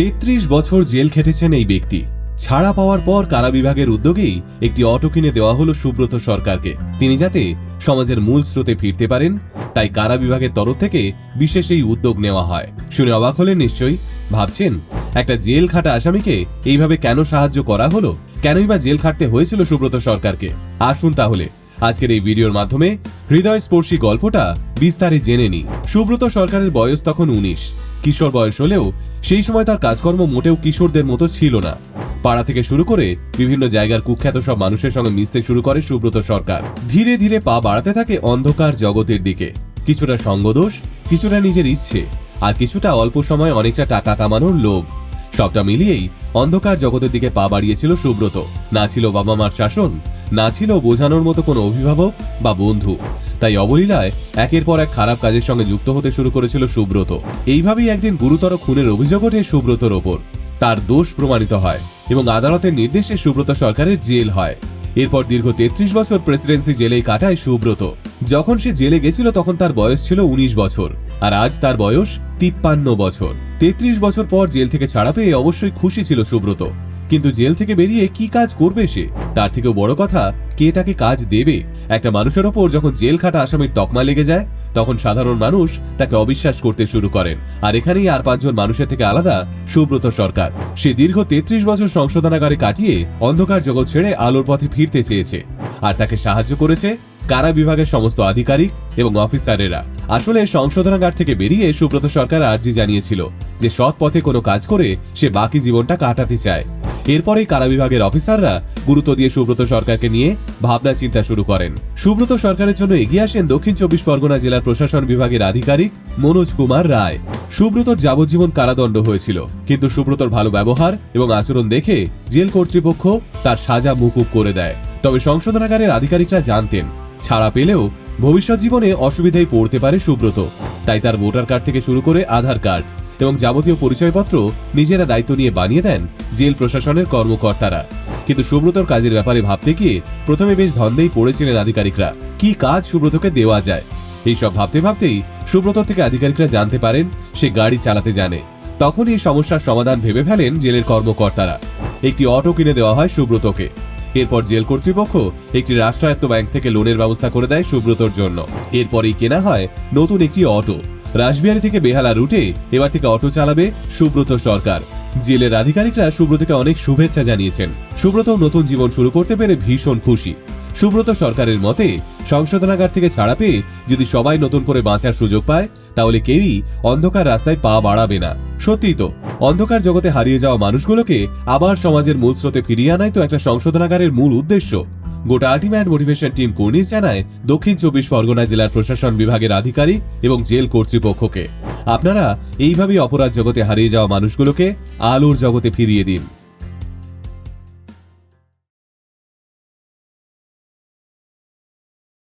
তেত্রিশ বছর জেল খেটেছেন এই ব্যক্তি। ছাড়া পাওয়ার পর কারা বিভাগের উদ্যোগেই একটি অটো কিনে দেওয়া হলো সুব্রত সরকারকে। তিনি যাতে সমাজের মূল স্রোতে ফিরতে পারেন, তাই কারা বিভাগের তরফ থেকে বিশেষ এই উদ্যোগ নেওয়া হয়। শুনে অবাক হলেন নিশ্চয়ই। ভাবছেন, একটা জেল খাটা আসামিকে এইভাবে কেন সাহায্য করা হলো? কেনই বা জেল খাটতে হয়েছিল সুব্রত সরকারকে? আসুন তাহলে। আজকের এই ভিডিওর মাধ্যমে হৃদয়স্পর্শী গল্পটা বিস্তারে জেনে নি সুব্রত সরকারের বয়স তখন উনিশ। কিশোর বয়স হলেও সেই সময় তার কাজকর্ম মোটেও কিশোরদের মতো ছিল না। পাড়া থেকে শুরু করে বিভিন্ন জায়গার কুখ্যাত সব মানুষের সঙ্গে মিশতে শুরু করে সুব্রত সরকার। ধীরে ধীরে পা বাড়াতে থাকে অন্ধকার জগতের দিকে। কিছুটা সঙ্গদোষ, কিছুটা নিজের ইচ্ছে, আর কিছুটা অল্প সময় অনেকটা টাকা কামানোর লোভ। সবটা মিলিয়েই অন্ধকার জগতের দিকে পা বাড়িয়েছিল সুব্রত। না ছিল বাবা মার শাসন না ছিল বোঝানোর মতো কোনো অভিভাবক বা বন্ধু। তাই অবলীলায় একের পর এক খারাপ কাজের সঙ্গে যুক্ত হতে শুরু করেছিল সুব্রত। এইভাবেই একদিন গুরুতর খুনের অভিযোগ ওঠে সুব্রতর ওপর। তার দোষ প্রমাণিত হয় এবং আদালতের নির্দেশে সুব্রত সরকারের জেল হয়। এরপর দীর্ঘ তেত্রিশ বছর প্রেসিডেন্সি জেলেই কাটায় সুব্রত। যখন সে জেলে গেছিল তখন তার বয়স ছিল উনিশ বছর, আর আজ তার বয়স তিপ্পান্ন বছর। তেত্রিশ বছর পর জেল থেকে ছাড়া পেয়ে অবশ্যই খুশি ছিল সুব্রত। কিন্তু জেল থেকে বেরিয়ে কি কাজ করবে সে? তার থেকেও বড় কথা, কে তাকে কাজ দেবে? একটা মানুষের ওপর যখন জেল খাটা আসামির তকমা লেগে যায়, তখন সাধারণ মানুষ তাকে অবিশ্বাস করতে শুরু করেন। আর এখানেই আর পাঁচজন মানুষের থেকে আলাদা সুব্রত সরকার। সে দীর্ঘ তেত্রিশ বছর সংশোধনাগারে কাটিয়ে অন্ধকার জগৎ ছেড়ে আলোর পথে ফিরতে চেয়েছে। আর তাকে সাহায্য করেছে কারা বিভাগের সমস্ত আধিকারিক এবং অফিসারেরা? আসলে সংশোধনাগার থেকে বেরিয়ে সুব্রত সরকার আর্জি জানিয়েছিল যে সৎ পথে কোনো কাজ করে সে বাকি জীবনটা কাটাতে চায়। এরপরেই কারা বিভাগের অফিসাররা গুরুত্ব দিয়ে সুব্রত সরকারকে নিয়ে ভাবনা চিন্তা শুরু করেন। সুব্রত সরকারের জন্য এগিয়ে আসেন দক্ষিণ চব্বিশ পরগনা জেলার প্রশাসন বিভাগের আধিকারিক মনোজ কুমার রায়। সুব্রতর যাবজ্জীবন কারাদণ্ড হয়েছিল, কিন্তু সুব্রতর ভালো ব্যবহার এবং আচরণ দেখে জেল কর্তৃপক্ষ তার সাজা মুকুব করে দেয়। তবে সংশোধনাগারের আধিকারিকরা জানতেন ছাড়া পেলেও ভবিষ্যৎ জীবনে অসুবিধায় পড়তে পারে সুব্রত। তাই তার ভোটার কার্ড থেকে শুরু করে আধার কার্ড এবং যাবতীয় পরিচয়পত্র নিজেরা দায়িত্ব নিয়ে বানিয়ে দেন জেল প্রশাসনের কর্মকর্তারা। কিন্তু সুব্রতর কাজের ব্যাপারে ভাবতে গিয়ে প্রথমে বেশ ধন্দেই পড়েছিলেন আধিকারিকরা। কি কাজ সুব্রতকে দেওয়া যায়? এইসব ভাবতে ভাবতেই সুব্রত থেকে আধিকারিকরা জানতে পারেন, সে গাড়ি চালাতে জানে। তখন এই সমস্যার সমাধান ভেবে ফেলেন জেলের কর্মকর্তারা। একটি অটো কিনে দেওয়া হয় সুব্রতকে। এরপর জেল কর্তৃপক্ষ একটি রাষ্ট্রায়ত্ত ব্যাংক থেকে লোনের ব্যবস্থা করে দেয় সুব্রতর জন্য। এরপরই কেনা হয় নতুন একটি অটো। রাসবিহারি থেকে বেহালা রুটে এবার থেকে অটো চালাবে সুব্রত সরকার। জেলের আধিকারিকরা সুব্রতকে অনেক শুভেচ্ছা জানিয়েছেন। সুব্রত নতুন জীবন শুরু করতে পেরে ভীষণ খুশি। সুব্রত সরকারের মতে সংশোধনাগার থেকে ছাড়া পেয়ে যদি সবাই নতুন করে বাঁচার সুযোগ পায়, তাহলে কেউই অন্ধকার রাস্তায় পা বাড়াবে না। সত্যিই তো, অন্ধকার জগতে হারিয়ে যাওয়া মানুষগুলোকে আবার সমাজের মূল স্রোতে ফিরিয়ে আনাই তো একটা সংশোধনাগারের মূল উদ্দেশ্য। গোটা আল্টিমেট মোটিভেশন টিম কর্নিশ জানায়, দক্ষিণ চব্বিশ পরগনা জেলার প্রশাসন বিভাগের আধিকারিক এবং জেল কর্তৃপক্ষকে। আপনারা এইভাবেই অপরাধ জগতে হারিয়ে যাওয়া মানুষগুলোকে আলোর জগতে ফিরিয়ে দিন।